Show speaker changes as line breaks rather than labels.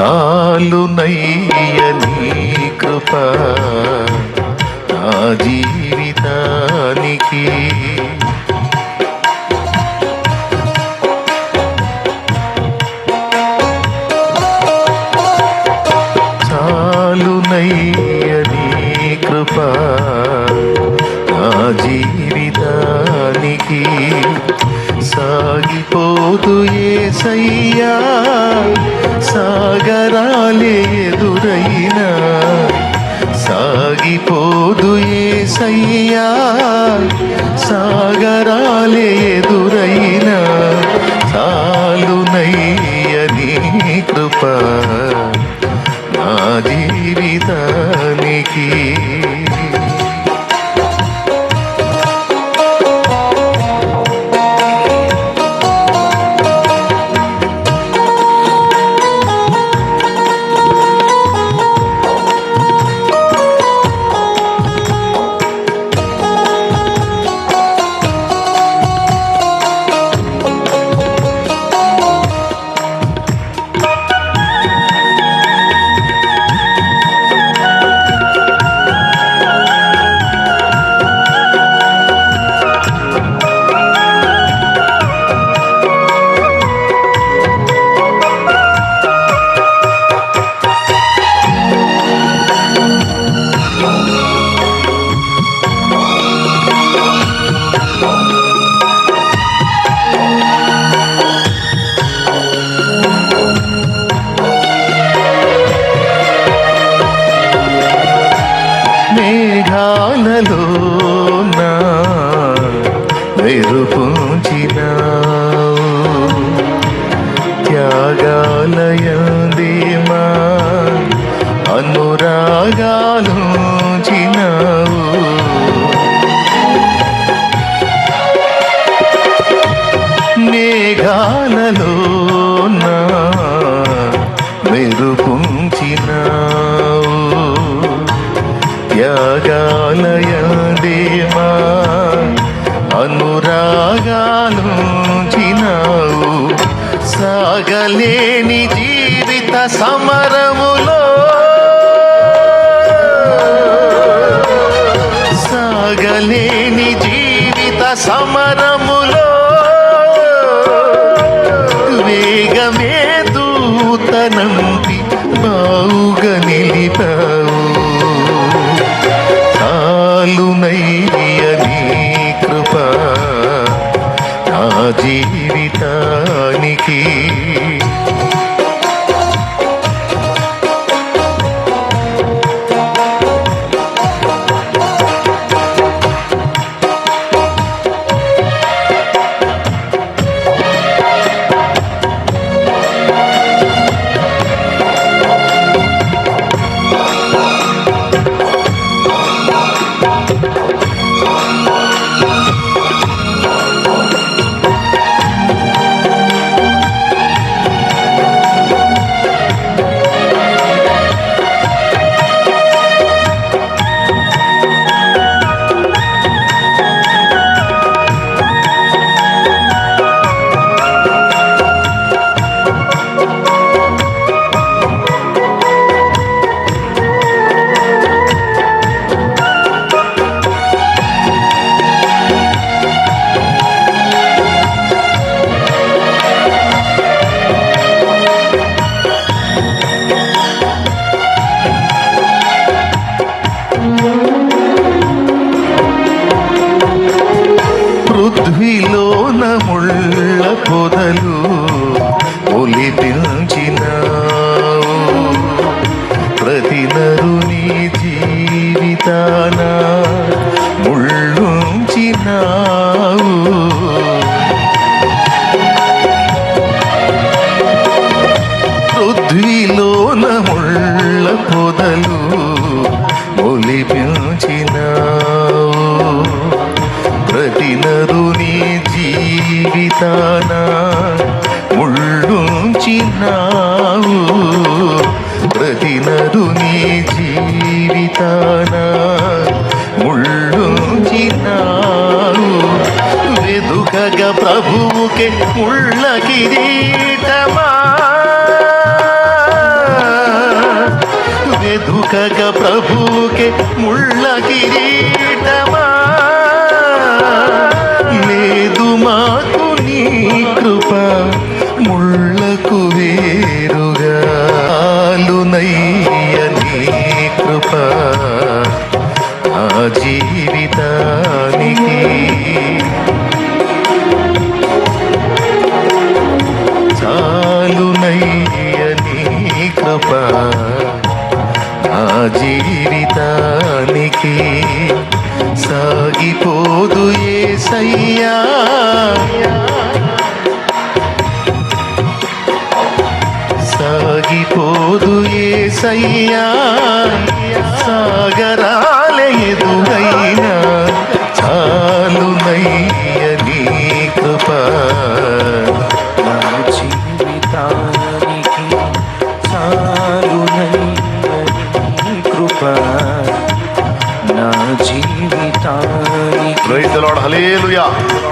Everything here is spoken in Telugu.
చాలునయ్య నీ కృప నా జీవితానికి. చాలునయ్య నీ కృప నా జీవితానికి. సాగిపోదు ఏసయ్యా సాగరాలే ఎదురైనా. సాగిపోదు ఏసయ్యా సాగరాలే ఎదురైనా. చాలునయ్యని కృప నా జీవితానికి. హృదయాలలోన నా మెరుపుంచినావు. త్యాగాలయందేమా అనురాగాలు చినావు సాగలేని జీవిత సమర జీవితానికి పృథ్వీలోన ముళ్ళ పొదలు ఒలిపించినావు ప్రతి నరుని జీవితాన ముళ్ళుంచినావు. పృథ్వీలోన ముళ్ళ పొదలు జీవితాన ముళ్ళుంచినావు. ప్రతి నరుని జీవితాన ముళ్ళుంచినావు. వెదుకగ ప్రభువుకే ముళ్ళ కిరీటమా. వెదుకగ ప్రభువుకే ముళ్ళ కిరీటమా. లేదు మాకు నీ కృప. ముళ్ళకు వే సాగిపోదు ఏ సయ్యా సాగిపోదు ఏ సయ్యా సాగరాల ఎదురైనా చాలునయ్య నీ కృప.
నా జీవితానికి చాలునయ్యని నా